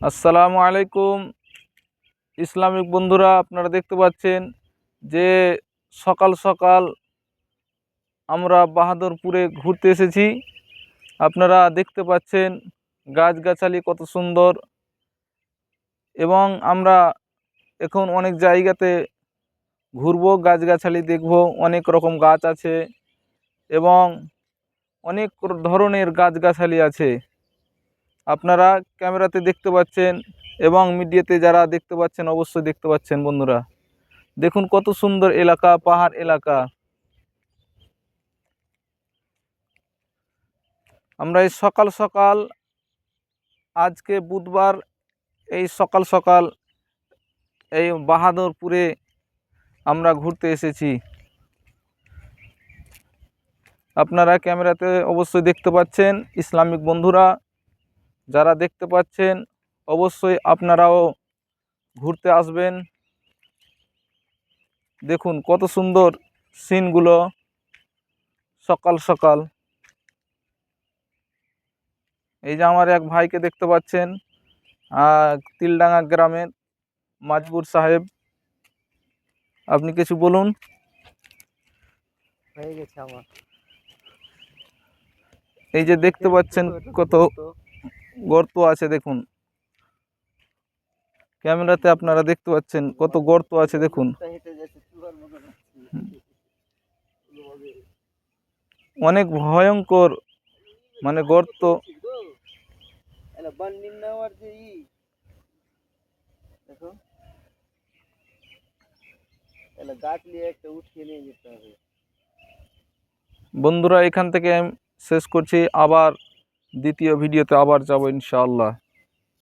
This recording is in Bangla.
আসসালামু আলাইকুম। ইসলামিক বন্ধুরা, আপনারা দেখতে পাচ্ছেন যে সকাল সকাল আমরা বাহাদুরপুরে ঘুরতে এসেছি। আপনারা দেখতে পাচ্ছেন গাছগাছালি কত সুন্দর এবং আমরা এখন অনেক জায়গাতে ঘুরবো, গাছগাছালি দেখব, অনেক রকম গাছ আছে এবং অনেক ধরনের গাছগাছালি আছে। আপনারা ক্যামেরাতে দেখতে পাচ্ছেন এবং মিডিয়াতে যারা দেখতে পাচ্ছেন অবশ্যই দেখতে পাচ্ছেন বন্ধুরা। দেখুন কত সুন্দর এলাকা, পাহাড় এলাকা। আমরা এই সকাল সকাল, আজকে বুধবার, এই সকাল সকাল, এই বাহাদুরপুরে আমরা ঘুরতে এসেছি। আপনারা ক্যামেরাতে অবশ্যই দেখতে পাচ্ছেন, ইসলামিক বন্ধুরা যারা দেখতে পাচ্ছেন অবশ্যই আপনারাও ঘুরতে আসবেন। দেখুন কত সুন্দর সিনগুলো। সকাল সকাল। এই যে আমার এক ভাইকে দেখতে পাচ্ছেন তিলডাঙ্গা গ্রামের মাজবুর সাহেব। আপনি কিছু বলুন। হয়ে গেছে আমার। এই যে দেখতে পাচ্ছেন কত গর্ত আছে দেখুন। ক্যামেরাতে আপনারা দেখতে পাচ্ছেন কত গর্ত আছে দেখুন। অনেক ভয়ঙ্কর মানে গর্ত। বন্ধুরা, এখান থেকে শেষ করছি। আবার দ্বিতীয় ভিডিওতে আবার যাব ইনশাআল্লাহ।